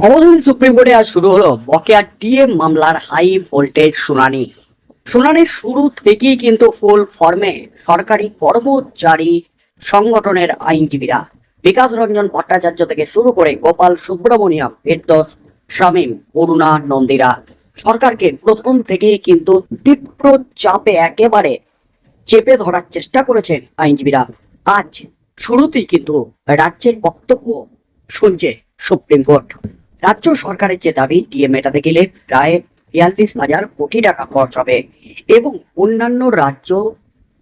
অবশেষে সুপ্রিম কোর্টে আজ শুরু হলো বকেয়া টিএম মামলার হাই ভোল্টেজ শুনানি। শুনানির শুরু থেকেই কিন্তু ফুল ফর্মে সরকারি কর্মচারী সংগঠনের আইনজীবীরা বিকাশ রঞ্জন ভট্টাচার্য থেকে শুরু করে গোপাল সুব্রমণিয়াম ফেরদোস, শামীম, অরুণা নন্দীরা সরকারকে প্রথম থেকেই কিন্তু তীব্র চাপে একেবারে চেপে ধরার চেষ্টা করেছেন আইনজীবীরা। আজ শুরুতেই কিন্তু রাজ্যের বক্তব্য শুনছে সুপ্রিম কোর্ট। রাজ্য সরকারের যে দাবি ডিএ মেটাতে গেলে প্রায় বিয়াল্লিশ হাজার কোটি টাকা খরচ হবে এবং অন্যান্য রাজ্য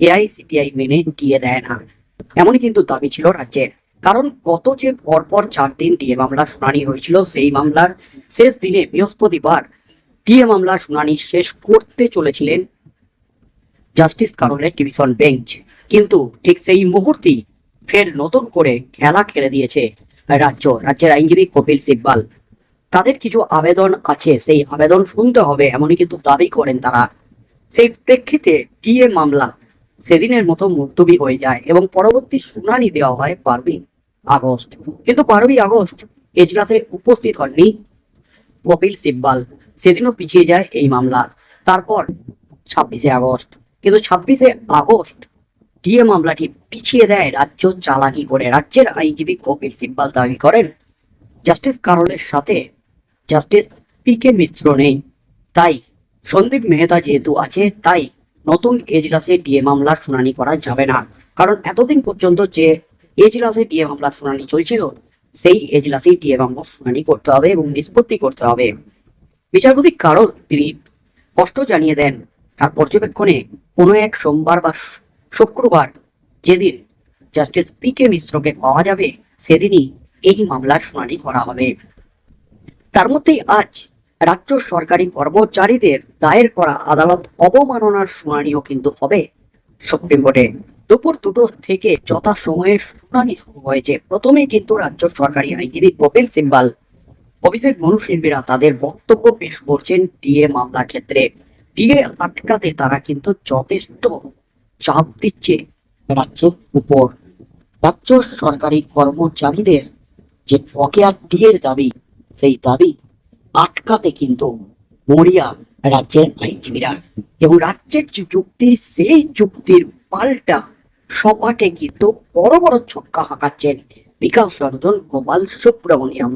এআইসিপিআই মেনে ডিএ দেয় না। এমনই কিন্তু দাবি ছিল রাজ্যের। কারণ গত যে পরপর চার দিন ডিএ মামলা শুনানি হয়েছিল, সেই মামলার শেষ দিনে বৃহস্পতিবার ডিএ মামলার শুনানি শেষ করতে চলেছিলেন জাস্টিস কারণের ডিভিশন বেঞ্চ। কিন্তু ঠিক সেই মুহূর্তেই ফের নতুন করে খেলা খেলে দিয়েছে রাজ্য। রাজ্যের আইনজীবী কপিল সিব্বাল তাদের কিছু আবেদন আছে, সেই আবেদন শুনতে হবে, এমনই কিন্তু দাবি করেন তারা। সেই প্রেক্ষিতে টিএ মামলা সেদিনের মতো মুলতবি হয়ে যায় এবং পরবর্তী শুনানি দেওয়া হয় বারোই আগস্ট। কিন্তু বারোই আগস্ট এজলাসে উপস্থিত হননি কপিল সিব্বাল। সেদিনও পিছিয়ে যায় এই মামলা। তারপর ছাব্বিশে আগস্ট। কিন্তু ছাব্বিশে আগস্ট ডিএ মামলাটি পিছিয়ে দেয় রাজ্য চালাকি করে। রাজ্যের আইনজীবী কপিল সিব্বাল দাবি করেন, জাস্টিস কারলের সাথে জাস্টিস পি কে মিশ্র নেই। তাই সন্দীপ মেহতা যেহেতু আছে, তাই নতুন এজলাসে ডিএ মামলার শুনানি করা যাবে না। কারণ এতদিন পর্যন্ত যে এজলাসে ডিএ মামলার শুনানি চলছিল, সেই এজলাসেই ডিএ মামলার শুনানি করতে হবে এবং নিষ্পত্তি করতে হবে। বিচারপতি কারণ তিনি স্পষ্ট জানিয়ে দেন, তার পর্যবেক্ষণে কোনো এক সোমবার বা শুক্রবার যেদিন জাস্টিস পি কে মিশ্রকে পাওয়া যাবে, সেদিনই এই মামলার শুনানি করা হবে। তার মধ্যেই আজ রাজ্য সরকারি কর্মচারীদের দায়ের করা আদালত অবমাননার শুনানিও কিন্তু হবে সুপ্রিম কোর্টে। দুপুর দুটো থেকে যথাসময়ে শুনানি শুরু হয়েছে। প্রথমে কিন্তু রাজ্য সরকারি আইনজীবী কপিল সিব্বাল অভিষেক মনুশিল্পীরা তাদের বক্তব্য পেশ করছেন ডিএ মামলার ক্ষেত্রে। ডিএ আটকাতে তারা কিন্তু যথেষ্ট চাপ দিচ্ছে রাজ্যের উপর। রাজ্য সরকারি কর্মচারীদের যে বকেয়া ডিএর দাবি সেই দাবি আটকাতে কিন্তু মরিয়া রাজ্যের আইনজীবীরা এবং রাজ্যের যে যুক্তি, সেই যুক্তির পাল্টা সপাটে কিন্তু বড় বড় ছক্কা হাঁকাচ্ছেন বিকাশ রঞ্জন, গোপাল সুব্রমণিয়াম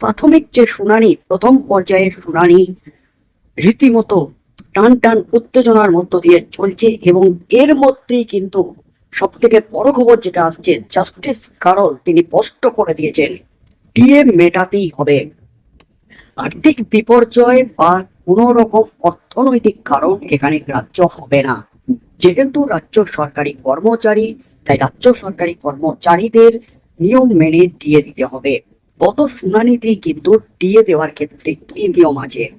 প্রাথমিক যে শুনানি, প্রথম পর্যায়ের শুনানি রীতিমতো টান টান উত্তেজনার মধ্য দিয়ে চলছে এবং এর মধ্যেই কিন্তু সব থেকে বড় খবর যেটা আসছে জাস্টিস কারল তিনি স্পষ্ট করে দিয়েছেন। ডিএ মেটাতেই হবে। আর্থিক বিপর্যয় বা কোনো রকম অর্থনৈতিক কারণ এখানে গ্রাহ্য হবে না। যেহেতু রাজ্য সরকারি কর্মচারী, তাই রাজ্য সরকারি কর্মচারীদের নিয়ম মেনে দিয়ে দিতে হবে। গত শুনানিতেই কিন্তু দিয়ে দেওয়ার ক্ষেত্রে কি নিয়ম আছে?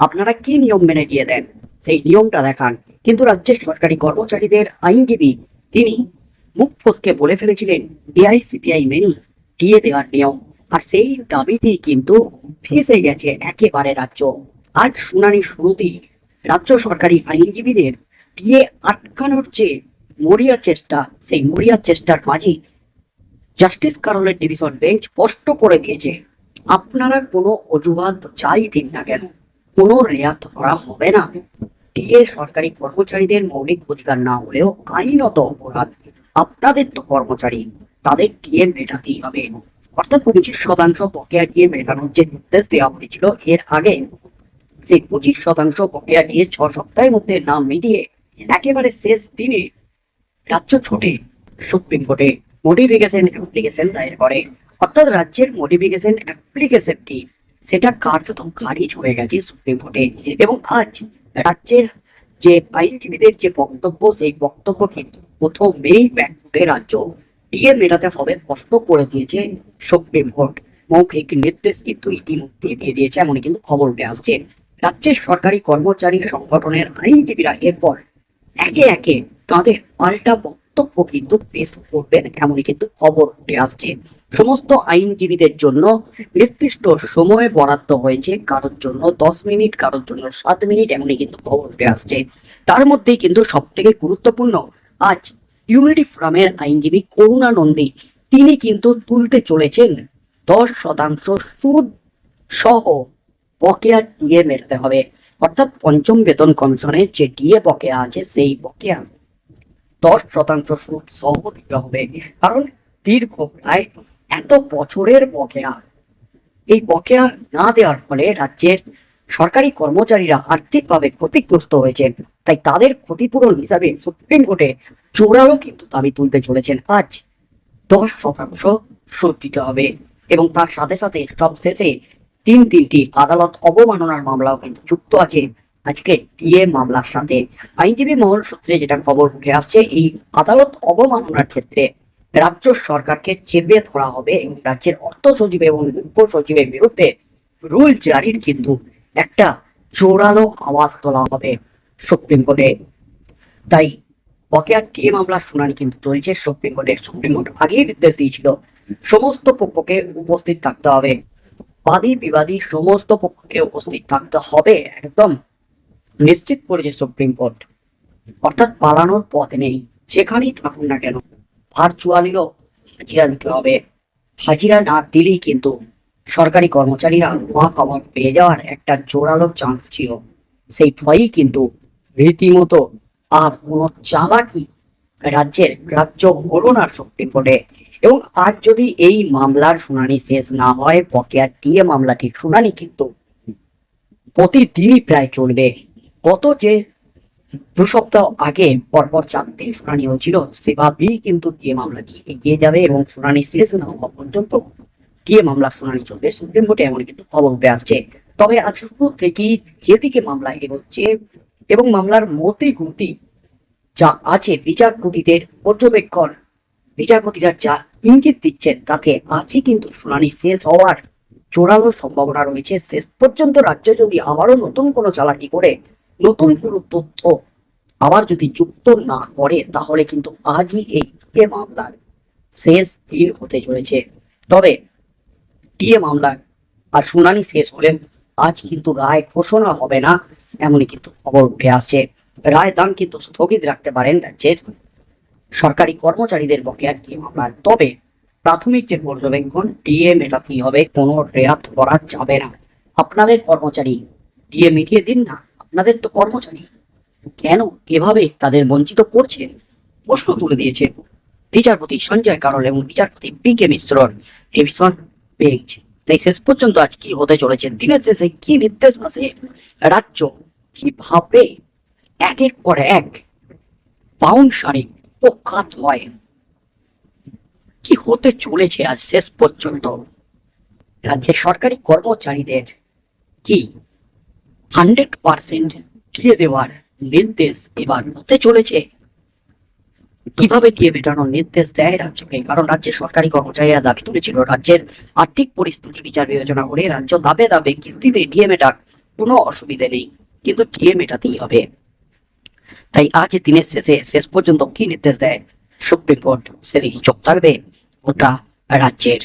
আপনারা কি নিয়ম মেনে দিয়ে দেন? সেই নিয়মটা দেখান। কিন্তু রাজ্যের সরকারি কর্মচারীদের আইনজীবী তিনি মুখ ফসকে বলে ফেলেছিলেন ডিআই সিপিআই মেনে দিয়ে দেওয়ার নিয়ম। আর সেই দাবিতেই কিন্তু ফেসে গেছে একেবারে রাজ্য। আজ শুনানি শুরুতেই রাজ্য সরকারি আইনজীবীদের দিয়ে আটকানোর যে মরিয়া চেষ্টা, সেই মরিয়া চেষ্টার মাঝেই জাস্টিস কারলের ডিভিশন বেঞ্চ স্পষ্ট করে দিয়েছে, আপনারা কোনো অজুহাত যাই দিন না কেন? কোনো রেয়াত করা হবে না। ডিএ সরকারি কর্মচারীদের মৌলিক অধিকার না হলেও আইনত অপরাধ আপনাদের তো কর্মচারী, তাদের ডিএ মেটাতেই হবে। অর্থাৎ পঁচিশ শতাংশ বকেয়া ডিএ মেটানোর যে নির্দেশ দেওয়া হয়েছিল, এর আগে সেই পঁচিশ শতাংশ বকেয়া দিয়ে ছ সপ্তাহের মধ্যে নাম মিটিয়ে একেবারে শেষ দিনে রাজ্য ছোটে সুপ্রিম কোর্টে মডিফিকেশন অ্যাপ্লিকেশন দায়ের করে। অর্থাৎ রাজ্যের মডিফিকেশন অ্যাপ্লিকেশনটি সেটা কার্যত খারিজ হয়ে গেছে সুপ্রিম কোর্টে এবং আজ রাজ্যের যে আইনজীবীদের যে বক্তব্য, সেই বক্তব্য কিন্তু প্রথমেই ব্যাকুটে রাজ্য ডিএ মেটাতে হবে স্পষ্ট করে দিয়েছে সুপ্রিম কোর্ট মৌখিক নির্দেশ কিন্তু ইতিমধ্যে দিয়ে দিয়েছে, এমনই কিন্তু খবর উঠে আসছে। রাজ্যের সরকারি কর্মচারী সংগঠনের আইনজীবীরা এরপর একে একে তাদের পাল্টা বক্তব্য কিন্তু পেশ করবেন, এমনই কিন্তু খবর উঠে আসছে। সমস্ত আইনজীবীদের জন্য নির্দিষ্ট সময় বরাদ্দ হয়েছে, কারোর জন্য দশ মিনিট, কারোর জন্য সাত মিনিট, এমনই কিন্তু খবর উঠে আসছে। তার মধ্যেই কিন্তু সব থেকে গুরুত্বপূর্ণ, আজ ইউনিটি ফোরামের আইনজীবী করুণা নন্দী। তিনি কিন্তু তুলতে চলেছেন দশ শতাংশ সুদ সহ বকেয়া ডিএ মেটাতে হবে। অর্থাৎ পঞ্চম বেতন কমিশনের যে ডিএ বকেয়া আছে, সেই বকেয়া দশ শতাংশ সুদ সহ দিতে হবে। কারণ দীর্ঘ প্রায় এত বছরের বকেয়া। এই বকেয়া না দেওয়ার ফলে রাজ্যের সরকারি কর্মচারীরা আর্থিকভাবে ক্ষতিগ্রস্ত হয়েছেন। তাই তাদের ক্ষতিপূরণ হিসাবে সুপ্রিম কোর্টে জোরালো কিন্তু দাবি তুলতে চলেছেন। আজ দশ শতাংশ সুদ দিতে হবে এবং তার সাথে সাথে সব শেষে তিন তিনটি আদালত অবমাননার মামলাও কিন্তু যুক্ত আছে। আজকে ডিএ মামলার সাথে আইনজীবী মহল সূত্রে যেটা খবর উঠে আসছে, এই আদালত অবমাননার ক্ষেত্রে রাজ্য সরকারকে চেপে ধরা হবে এবং রাজ্যের অর্থ সচিব এবং মুখ্য সচিবের বিরুদ্ধে রুল জারির কিন্তু একটা জোরালো আওয়াজ তোলা হবে সুপ্রিম কোর্টে। তাই বকেয়া টিএ মামলার শুনানি কিন্তু চলছে, সুপ্রিম কোর্টে। সুপ্রিম কোর্ট আগেই নির্দেশ দিয়েছিল, সমস্ত পক্ষকে উপস্থিত থাকতে হবে। বাদী, বিবাদী সমস্ত পক্ষকে উপস্থিত থাকতে হবে, একদম নিশ্চিত করেছে সুপ্রিম কোর্ট। অর্থাৎ পালানোর পথ নেই, যেখানেই থাকুন না কেন ভার্চুয়ালিও হাজিরা দিতে হবে। হাজিরা না দিলেই কিন্তু সরকারি কর্মচারীরা নোয়া খবর পেয়ে যাওয়ার একটা জোরালো চান্স ছিল। সেই ভয়ই কিন্তু রীতিমতো আর কোনো চালাকি রাজ্যের রাজ্য হলো না সুপ্রিম কোর্টে এবং আজ যদি এই মামলার শুনানি শেষ না হয় বকেয়া টিএ মামলাটির শুনানি কিন্তু প্রতিদিনই প্রায় চলবে। গত যে দু সপ্তাহ আগে পরপর চার দিন শুনানি হয়েছিল, সেভাবেই কিন্তু টিএ মামলাটি এগিয়ে যাবে এবং শুনানি শেষ না হওয়া পর্যন্ত টিএ মামলার শুনানি চলবে। সুপ্রিম কোর্টে এমন কিন্তু খবর উঠে আসছে। তবে আজ শুরু থেকেই যেদিকে মামলা এগোচ্ছে এবং মামলার মতি গতি যা আছে বিচারপতিদের পর্যবেক্ষণ বিচারপতিরা যা ইঙ্গিত দিচ্ছেন তাতে আজই কিন্তু শুনানি শেষ হওয়ার জোরালো সম্ভাবনা রয়েছে। শেষ পর্যন্ত রাজ্য যদি আবারও নতুন কোনো চালাকি করে, নতুন কোনো তথ্য আবার যদি যুক্ত না করে, তাহলে কিন্তু আজই এই মামলার শেষ দিন হতে চলেছে। তবে টিএ মামলার আর শুনানি শেষ হলে আজ কিন্তু রায় ঘোষণা হবে না, এমনই কিন্তু খবর উঠে আসছে। রায় দান কিন্তু স্থগিত রাখতে পারেন রাজ্যের সরকারি কর্মচারীদের বকেয়া টিএ মামলার তবে প্রাথমিক যে পর্যবেক্ষণ ডিএ মেটাতেই হবে, কোনো রেয়াত করা যাবে না। আপনাদের কর্মচারী ডিএ মিটিয়ে দিন না, আপনাদের তো কর্মচারী। কেন এভাবে তাদের বঞ্চিত করছেন? প্রশ্ন তুলে দিয়েছে বিচারপতি সঞ্জয় কারল এবং বিচারপতি পি কে মিশ্রর। ডিভিশন বেঞ্চ তাই শেষ পর্যন্ত আজ কি হতে চলেছে? দিনের শেষে কি নির্দেশ আসে রাজ্য কীভাবে একের পর এক পাউন্ড সারি পক্ষাত হয়? কি হতে চলেছে আজ শেষ পর্যন্ত? রাজ্যের সরকারি কর্মচারীদের কি হান্ড্রেড পার্সেন্ট দিয়ে দেওয়ার নির্দেশ এবার হতে চলেছে? কীভাবে দিয়ে মেটানোর নির্দেশ দেয় রাজ্যকে? কারণ রাজ্যের সরকারি কর্মচারীরা দাবি তুলেছিল, রাজ্যের আর্থিক পরিস্থিতি বিচার বিবেচনা করে রাজ্য দাবে দাবে কিস্তিতে ডিএ মেটাক, কোনো অসুবিধে নেই, কিন্তু ডিএ মেটাতেই হবে। তাই আজ দিনের শেষে, শেষ পর্যন্ত কি নির্দেশ দেয়? সুপ্রিম কোর্ট সেদিকে চোখ থাকবে গোটা রাজ্যের।